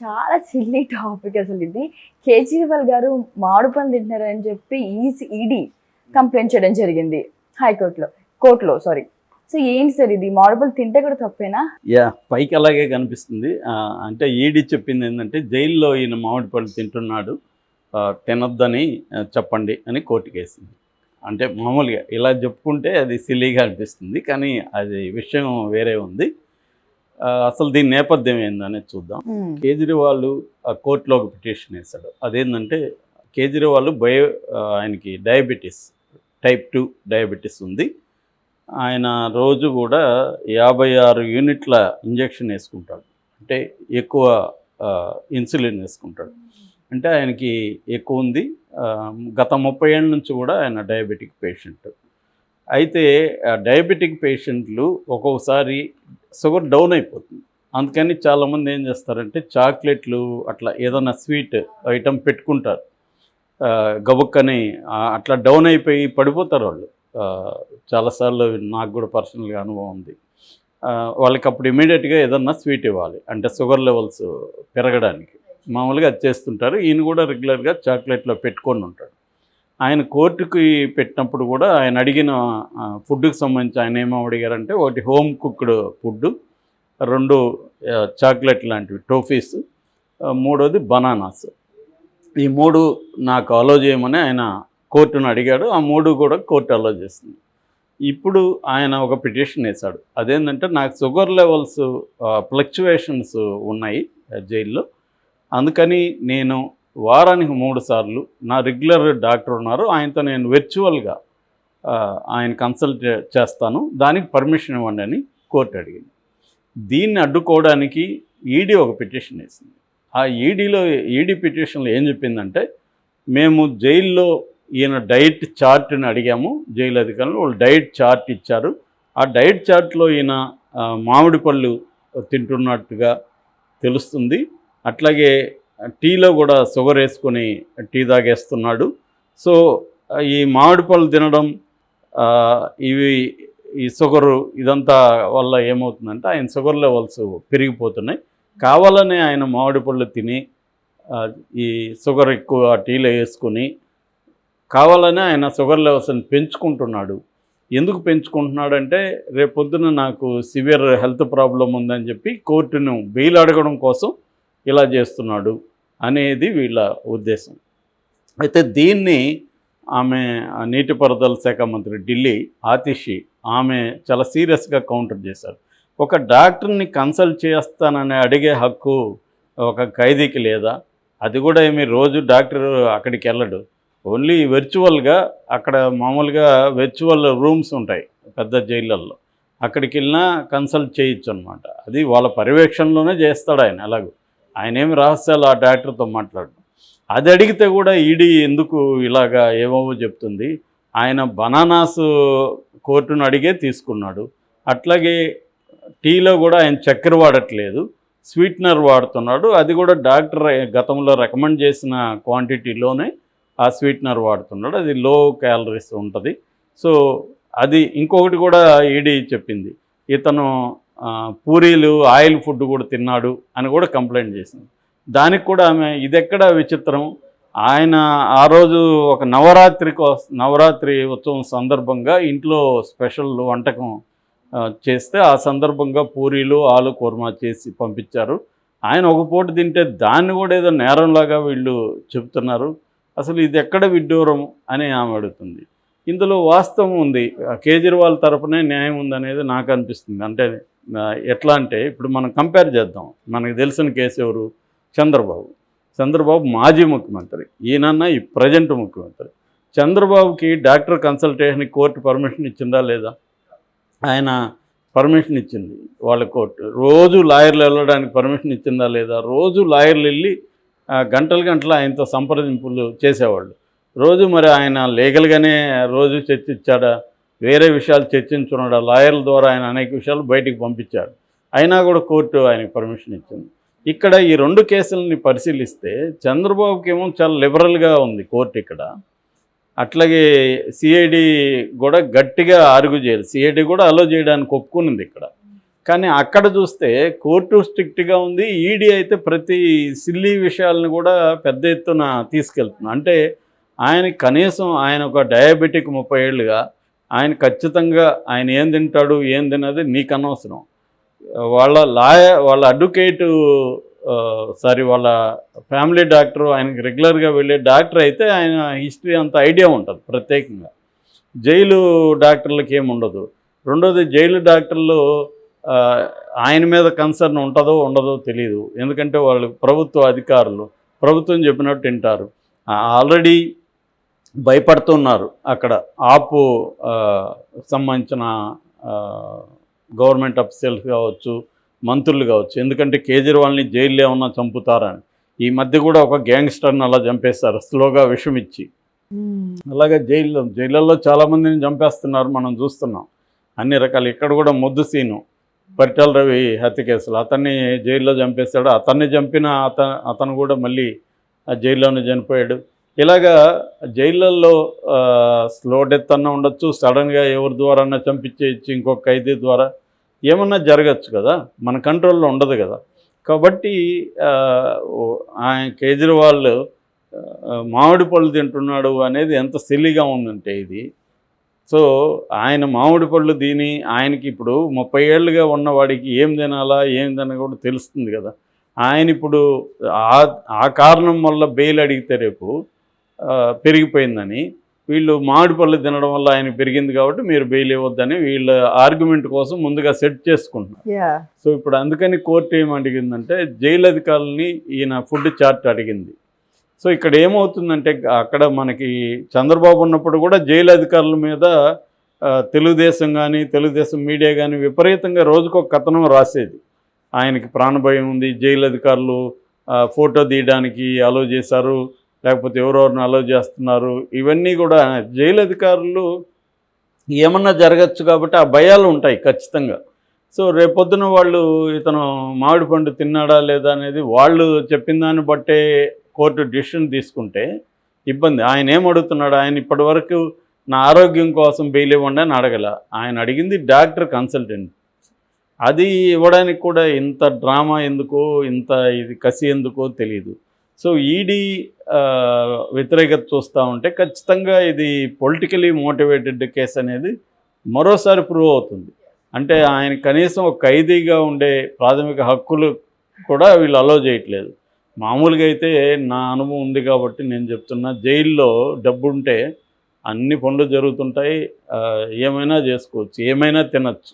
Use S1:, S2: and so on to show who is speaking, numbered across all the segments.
S1: చాలా silly topic అసలు ఇది. కేజ్రీవాల్ గారు మామిడి పళ్ళు తింటున్నారని చెప్పి ఈసీ ఈడీ కంప్లైంట్ చేయడం జరిగింది హైకోర్టులో కోర్టులో సారీ సో ఏంటి సార్ ఇది? మామిడి తింటే కూడా తప్పేనా?
S2: యా పైకి అలాగే కనిపిస్తుంది. అంటే ఈడీ చెప్పింది ఏంటంటే జైల్లో ఈయన మామిడి పళ్ళు తింటున్నాడు తినొద్దని చెప్పండి అని కోర్టుకి వేసింది. అంటే మామూలుగా ఇలా చెప్పుకుంటే అది సిల్లీగా అనిపిస్తుంది కానీ అది విషయం వేరే ఉంది. అసలు దీని నేపథ్యం ఏందనేది చూద్దాం. కేజ్రీవాల్ ఆ కోర్టులో ఒక పిటిషన్ వేశాడు. అదేంటంటే కేజ్రీవాల్ బయో ఆయనకి డయాబెటీస్ టైప్ టూ డయాబెటీస్ ఉంది. ఆయన రోజు కూడా యాభై ఆరు యూనిట్ల ఇంజెక్షన్ వేసుకుంటాడు. అంటే ఎక్కువ ఇన్సులిన్ వేసుకుంటాడు. అంటే ఆయనకి ఎక్కువ ఉంది. గత ముప్పై ఏళ్ళ నుంచి కూడా ఆయన డయాబెటిక్ పేషెంట్. అయితే డయాబెటిక్ పేషెంట్లు ఒక్కొక్కసారి షుగర్ డౌన్ అయిపోతుంది. అందుకని చాలామంది ఏం చేస్తారంటే చాక్లెట్లు అట్లా ఏదైనా స్వీట్ ఐటమ్ పెట్టుకుంటారు. గబుక్కని అట్లా డౌన్ అయిపోయి పడిపోతారు వాళ్ళు. చాలాసార్లు నాకు కూడా పర్సనల్గా అనుభవం ఉంది. వాళ్ళకి అప్పుడు ఇమీడియట్గా ఏదన్నా స్వీట్ ఇవ్వాలి. అంటే షుగర్ లెవెల్స్ పెరగడానికి. మామూలుగా అది చేస్తుంటారు. ఈయన కూడా రెగ్యులర్గా చాక్లెట్లో పెట్టుకొని ఉంటాడు. ఆయన కోర్టుకి పెట్టినప్పుడు కూడా ఆయన అడిగిన ఫుడ్కి సంబంధించి ఆయన ఏమో అడిగారంటే ఒకటి హోమ్ కుక్డ్ ఫుడ్ రెండు చాక్లెట్ లాంటివి టోఫీస్ మూడోది బనానాస్. ఈ మూడు నాకు అలో చేయమని ఆయన కోర్టును అడిగాడు ఆ మూడు కూడా కోర్టు అలో చేస్తుంది ఇప్పుడు ఆయన ఒక పిటిషన్ వేశాడు. అదేంటంటే నాకు షుగర్ లెవెల్స్ ఫ్లక్చువేషన్స్ ఉన్నాయి జైల్లో అందుకని నేను వారానికి మూడు సార్లు నా రెగ్యులర్ డాక్టర్ ఉన్నారు. ఆయనతో నేను వర్చువల్గా ఆయన కన్సల్ట్ చేస్తాను. దానికి పర్మిషన్ ఇవ్వండి అని కోర్టు అడిగింది. దీన్ని అడ్డుకోవడానికి ఈడీ ఒక పిటిషన్ వేసింది. ఆ ఈడీలో ఈడీ పిటిషన్లో ఏం చెప్పిందంటే మేము జైల్లో ఈయన డైట్ చార్ట్ని అడిగాము జైలు అధికారులు వాళ్ళు డైట్ చార్ట్ ఇచ్చారు. ఆ డైట్ చార్ట్లో ఈయన మామిడి పళ్ళు తింటున్నట్టుగా తెలుస్తుంది. అట్లాగే టీలో కూడా షుగర్ వేసుకొని టీ తాగేస్తున్నాడు. సో ఈ మామిడి పళ్ళు తినడం ఇవి ఈ షుగరు ఇదంతా వల్ల ఏమవుతుందంటే ఆయన షుగర్ లెవెల్స్ పెరిగిపోతున్నాయి. కావాలనే ఆయన మామిడి పళ్ళు తిని ఈ షుగర్ ఎక్కువ టీలో వేసుకొని కావాలనే ఆయన షుగర్ లెవెల్స్ని పెంచుకుంటున్నాడు. ఎందుకు పెంచుకుంటున్నాడంటే రేపు పొద్దున నాకు సివియర్ హెల్త్ ప్రాబ్లం ఉందని చెప్పి కోర్టును బెయిల్ అడగడం కోసం ఇలా చేస్తున్నాడు. అనేది వీళ్ళ ఉద్దేశం. అయితే దీన్ని ఆమె నీటిపారుదల శాఖ మంత్రి ఢిల్లీ ఆతిషి ఆమె చాలా సీరియస్గా కౌంటర్ చేశారు. ఒక డాక్టర్ని కన్సల్ట్ చేస్తానని అడిగే హక్కు ఒక ఖైదీకి లేదా? అది కూడా ఏమి రోజు డాక్టర్ అక్కడికి వెళ్ళడు. ఓన్లీ వర్చువల్గా అక్కడ మామూలుగా వర్చువల్ రూమ్స్ ఉంటాయి పెద్ద జైళ్ళల్లో. అక్కడికి వెళ్ళినా కన్సల్ట్ చేయొచ్చు అనమాట అది వాళ్ళ పర్యవేక్షణలోనే చేస్తాడు ఆయన అలాగూ ఆయన ఏమి రహస్యాలు ఆ డాక్టర్తో మాట్లాడు అది అడిగితే కూడా ఈడీ ఎందుకు ఇలాగా ఏమోవో చెప్తుంది. ఆయన బనానాస్ కోర్టును అడిగే తీసుకున్నాడు. అట్లాగే టీలో కూడా ఆయన చక్కెర వాడట్లేదు. స్వీట్నర్ వాడుతున్నాడు. అది కూడా డాక్టర్ గతంలో రికమెండ్ చేసిన క్వాంటిటీలోనే ఆ స్వీట్నర్ వాడుతున్నాడు. అది లో క్యాలరీస్ ఉంటుంది. సో అది ఇంకొకటి కూడా ఈడీ చెప్పింది. ఇతను పూరీలు ఆయిల్ ఫుడ్ కూడా తిన్నాడు అని కూడా కంప్లైంట్ చేసింది. దానికి కూడా ఆమె ఇదెక్కడ విచిత్రం? ఆయన ఆ రోజు ఒక నవరాత్రి నవరాత్రి ఉత్సవం సందర్భంగా ఇంట్లో స్పెషల్ వంటకం చేస్తే ఆ సందర్భంగా పూరీలు ఆలు కూర్మా చేసి పంపించారు. ఆయన ఒక పూట తింటే దాన్ని కూడా ఏదో నేరంలాగా వీళ్ళు చెబుతున్నారు. అసలు ఇది ఎక్కడ విడ్డూరం అని ఆమె అడుగుతుంది. ఇందులో వాస్తవం ఉంది. కేజ్రీవాల్ తరపునే న్యాయం ఉందనేది నాకు అనిపిస్తుంది. అంటే ఎట్లా అంటే ఇప్పుడు మనం కంపేర్ చేద్దాం. మనకు తెలిసిన కేసు ఎవరు? చంద్రబాబు. చంద్రబాబు మాజీ ముఖ్యమంత్రి. ఈయనన్న ఈ ప్రజెంట్ ముఖ్యమంత్రి. చంద్రబాబుకి డాక్టర్ కన్సల్టేషన్కి కోర్టు పర్మిషన్ ఇచ్చిందా లేదా? ఆయన పర్మిషన్ ఇచ్చింది వాళ్ళ కోర్టు. రోజు లాయర్లు వెళ్ళడానికి పర్మిషన్ ఇచ్చిందా లేదా? రోజు లాయర్లు వెళ్ళి గంటలు గంటలు ఆయనతో సంప్రదింపులు చేసేవాళ్ళు. రోజు మరి ఆయన లీగల్గానే రోజు చర్చించాడా వేరే విషయాలు చర్చించున్నాడా లాయర్ల ద్వారా ఆయన అనేక విషయాలు బయటికి పంపించాడు. అయినా కూడా కోర్టు ఆయనకు పర్మిషన్ ఇచ్చింది. ఇక్కడ ఈ రెండు కేసులని పరిశీలిస్తే చంద్రబాబుకి ఏమో చాలా లిబరల్గా ఉంది కోర్టు ఇక్కడ. అట్లాగే సిఐడి కూడా గట్టిగా ఆర్గ్యూ చేయాలి. సిఐడి కూడా అలో చేయడానికి ఒప్పుకునింది ఇక్కడ. కానీ అక్కడ చూస్తే కోర్టు స్ట్రిక్ట్గా ఉంది. ఈడీ అయితే ప్రతి సిల్లీ విషయాలను కూడా పెద్ద ఎత్తున తీసుకెళ్తుంది. అంటే ఆయన కనీసం ఆయన ఒక డయాబెటిక్ ముప్పై ఏళ్ళుగా ఆయన ఖచ్చితంగా ఆయన ఏం తింటాడు ఏం తినది నీకు అనవసరం. వాళ్ళ లాయ వాళ్ళ అడ్వకేటు సారీ వాళ్ళ ఫ్యామిలీ డాక్టర్ ఆయనకి రెగ్యులర్గా వెళ్ళే డాక్టర్ అయితే ఆయన హిస్టరీ అంత ఐడియా ఉంటుంది ప్రత్యేకంగా. జైలు డాక్టర్లకి ఏమి ఉండదు. రెండోది జైలు డాక్టర్లు ఆయన మీద కన్సర్న్ ఉంటుందో ఉండదో తెలియదు ఎందుకంటే వాళ్ళు ప్రభుత్వ అధికారులు. ప్రభుత్వం చెప్పినట్టు వింటారు ఆల్రెడీ భయపడుతున్నారు అక్కడ. ఆపు సంబంధించిన గవర్నమెంట్ అఫీషియల్స్ కావచ్చు మంత్రులు కావచ్చు ఎందుకంటే కేజ్రీవాల్ని జైల్లో ఏమన్నా చంపుతారని. ఈ మధ్య కూడా ఒక గ్యాంగ్స్టర్ని అలా చంపేస్తారు స్లోగా విషం ఇచ్చి. అలాగే జైల్లో జైళ్ళల్లో చాలామందిని చంపేస్తున్నారు మనం చూస్తున్నాం. అన్ని రకాలు. ఇక్కడ కూడా ముద్దు సీను. పరిటాల రవి హత్య కేసులు అతన్ని జైల్లో చంపేశాడు. అతన్ని చంపిన అత అతను కూడా మళ్ళీ ఆ జైల్లోనే చనిపోయాడు. ఇలాగా జైళ్ళల్లో స్లో డెత్ అన్న ఉండొచ్చు సడన్గా ఎవరి ద్వారా చంపించేయచ్చు ఇంకొక ఖైదీ ద్వారా ఏమన్నా జరగచ్చు కదా? మన కంట్రోల్లో ఉండదు కదా? కాబట్టి ఆయన కేజ్రీవాల్ మామిడి పళ్ళు తింటున్నాడు అనేది ఎంత సిల్లిగా ఉందంటే ఇది. సో ఆయన మామిడి పళ్ళు దీని ఆయనకి ఇప్పుడు ముప్పై ఏళ్ళుగా ఉన్నవాడికి ఏం తినాలా ఏం తినకూడదు తెలుస్తుంది కదా? ఆయన ఇప్పుడు ఆ ఆ కారణం వల్ల బెయిల్ అడిగితే రేపు పెరిగిపోయిందని. వీళ్ళు మామిడి పళ్ళు తినడం వల్ల ఆయన పెరిగింది కాబట్టి మీరు బెయిల్ ఇవ్వద్దని వీళ్ళ ఆర్గ్యుమెంట్ కోసం ముందుగా సెట్ చేసుకుంటున్నారు. సో ఇప్పుడు అందుకని కోర్టు ఏం అడిగిందంటే జైలు అధికారులని ఈయన ఫుడ్ చార్ట్ అడిగింది. సో ఇక్కడ ఏమవుతుందంటే అక్కడ మనకి చంద్రబాబు ఉన్నప్పుడు కూడా జైలు అధికారుల మీద తెలుగుదేశం కానీ తెలుగుదేశం మీడియా కానీ విపరీతంగా రోజుకొక కథనం రాసేది. ఆయనకి ప్రాణభయం ఉంది జైలు అధికారులు ఫోటో తీయడానికి అలో చేశారు. లేకపోతే ఎవరెవరిని అలో చేస్తున్నారు ఇవన్నీ కూడా జైలు అధికారులు ఏమన్నా జరగచ్చు కాబట్టి ఆ భయాలు ఉంటాయి ఖచ్చితంగా. సో రేపొద్దున వాళ్ళు ఇతను మామిడి పండు తిన్నాడా లేదా అనేది వాళ్ళు చెప్పిన దాన్ని బట్టే కోర్టు డిసిషన్ తీసుకుంటే ఇబ్బంది. ఆయన ఏం అడుగుతున్నాడు? ఆయన ఇప్పటివరకు నా ఆరోగ్యం కోసం బెయిల్ ఇవ్వండి అని అడగల. ఆయన అడిగింది డాక్టర్ కన్సల్టెంట్. అది ఇవ్వడానికి కూడా ఇంత డ్రామా ఎందుకో ఇంత ఇది కసి ఎందుకో తెలియదు సో ఈడీ వ్యతిరేకత చూస్తూ ఉంటే ఖచ్చితంగా ఇది పొలిటికలీ మోటివేటెడ్ కేసు అనేది మరోసారి ప్రూవ్ అవుతుంది. అంటే ఆయన కనీసం ఒక ఖైదీగా ఉండే ప్రాథమిక హక్కులు కూడా వీళ్ళు అలో చేయట్లేదు. మామూలుగా అయితే నా అనుభవం ఉంది కాబట్టి నేను చెప్తున్నా జైల్లో డబ్బుంటే అన్ని పనులు జరుగుతుంటాయి ఏమైనా చేసుకోవచ్చు ఏమైనా తినచ్చు.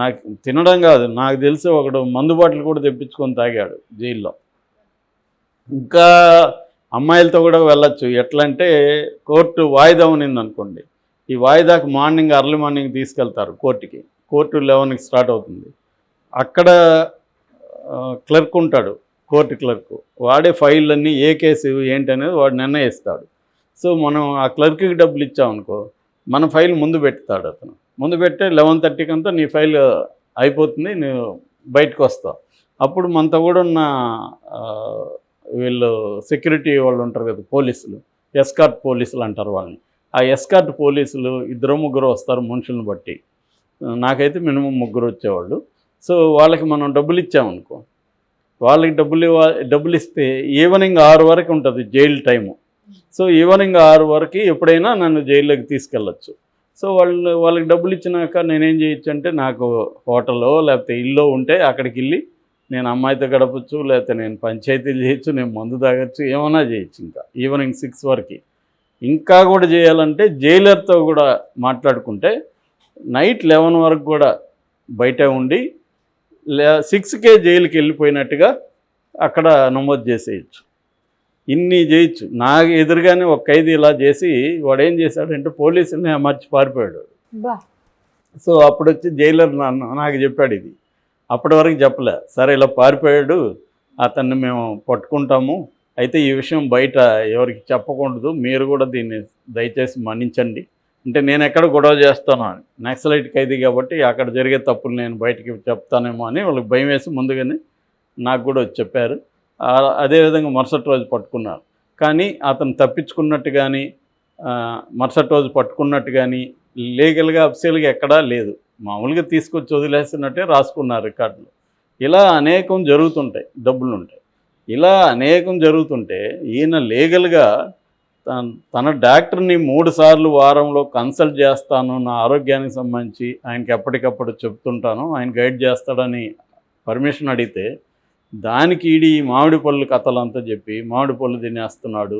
S2: నాకు తినడం కాదు నాకు తెలిసి ఒకడు మందు బాటిల్ కూడా తెప్పించుకొని తాగాడు జైల్లో. ఇంకా అమ్మాయిలతో కూడా వెళ్ళొచ్చు. ఎట్లా అంటే కోర్టు వాయిదా ఉన్నింది అనుకోండి ఈ వాయిదాకు మార్నింగ్ అర్లీ మార్నింగ్ తీసుకెళ్తారు కోర్టుకి. కోర్టు లెవెన్కి స్టార్ట్ అవుతుంది. అక్కడ క్లర్క్ ఉంటాడు కోర్టు క్లర్క్. వాడే ఫైల్ అన్నీ ఏ కేసు ఏంటి అనేది వాడు నిర్ణయిస్తాడు. సో మనం ఆ క్లర్క్కి డబ్బులు ఇచ్చామనుకో మన ఫైల్ ముందు పెడతాడు అతను. ముందు పెట్టే లెవెన్ థర్టీకి అంతా నీ ఫైల్ అయిపోతుంది నువ్వు బయటకు వస్తావు. అప్పుడు మనతో కూడా ఉన్న వీళ్ళు సెక్యూరిటీ వాళ్ళు ఉంటారు కదా పోలీసులు. ఎస్కార్ట్ పోలీసులు అంటారు వాళ్ళని. ఆ ఎస్కార్ట్ పోలీసులు ఇద్దరు ముగ్గురు వస్తారు మనుషులను బట్టి. నాకైతే మినిమం ముగ్గురు వచ్చేవాళ్ళు. సో వాళ్ళకి మనం డబ్బులు ఇచ్చామనుకో వాళ్ళకి డబ్బులు డబ్బులు ఇస్తే ఈవినింగ్ ఆరు వరకు ఉంటుంది జైలు టైము. సో ఈవినింగ్ ఆరు వరకు ఎప్పుడైనా నన్ను జైల్లోకి తీసుకెళ్ళచ్చు. సో వాళ్ళు వాళ్ళకి డబ్బులు ఇచ్చినాక నేనేం చేయొచ్చు అంటే నాకు హోటల్లో లేకపోతే ఇల్లు ఉంటే అక్కడికి వెళ్ళి నేను అమ్మాయితో గడపచ్చు లేకపోతే నేను పంచాయతీలు చేయొచ్చు నేను మందు తాగొచ్చు ఏమైనా చేయొచ్చు ఇంకా. ఈవినింగ్ సిక్స్ వరకు. ఇంకా కూడా చేయాలంటే జైలర్తో కూడా మాట్లాడుకుంటే నైట్ లెవెన్ వరకు కూడా బయట ఉండి లే సిక్స్కే జైలుకి వెళ్ళిపోయినట్టుగా అక్కడ నమోదు చేసేయచ్చు. ఇన్ని చేయొచ్చు. నాకు ఎదురుగానే ఒక ఖైదీ ఇలా చేసి వాడు ఏం చేశాడంటే పోలీసుల్ని అమర్చి పారిపోయాడు. సో అప్పుడు వచ్చి జైలర్ నన్ను నాకు చెప్పాడు ఇది. అప్పటి వరకు చెప్పలే. సరే ఇలా పారిపోయాడు. అతన్ని మేము పట్టుకుంటాము. అయితే ఈ విషయం బయట ఎవరికి చెప్పకూడదు. మీరు కూడా దీన్ని దయచేసి మన్నించండి. అంటే నేను ఎక్కడ గొడవ చేస్తాను అని. నక్సలైట్ ఖైదీ కాబట్టి అక్కడ జరిగే తప్పులు నేను బయటికి చెప్తానేమో అని వాళ్ళకి భయం వేసి ముందుగానే నాకు కూడా వచ్చి చెప్పారు అదేవిధంగా మరుసటి రోజు పట్టుకున్నారు. కానీ అతను తప్పించుకున్నట్టు కానీ మరుసటి రోజు పట్టుకున్నట్టు కానీ లీగల్గా అఫీషియల్గా ఎక్కడా లేదు. మామూలుగా తీసుకొచ్చి వదిలేస్తున్నట్టే రాసుకున్నారు రికార్డులు. ఇలా అనేకం జరుగుతుంటాయి డబ్బులు ఉంటాయి ఇలా అనేకం జరుగుతుంటే ఈయన లీగల్గా తన తన డాక్టర్ని మూడు సార్లు వారంలో కన్సల్ట్ చేస్తాను నా ఆరోగ్యానికి సంబంధించి ఆయనకి ఎప్పటికప్పుడు చెప్తుంటాను ఆయన గైడ్ చేస్తాడని పర్మిషన్ అడిగితే దానికి ఈడి ఈ మామిడి పళ్ళు కథలంతా చెప్పి మామిడి పళ్ళు తినేస్తున్నాడు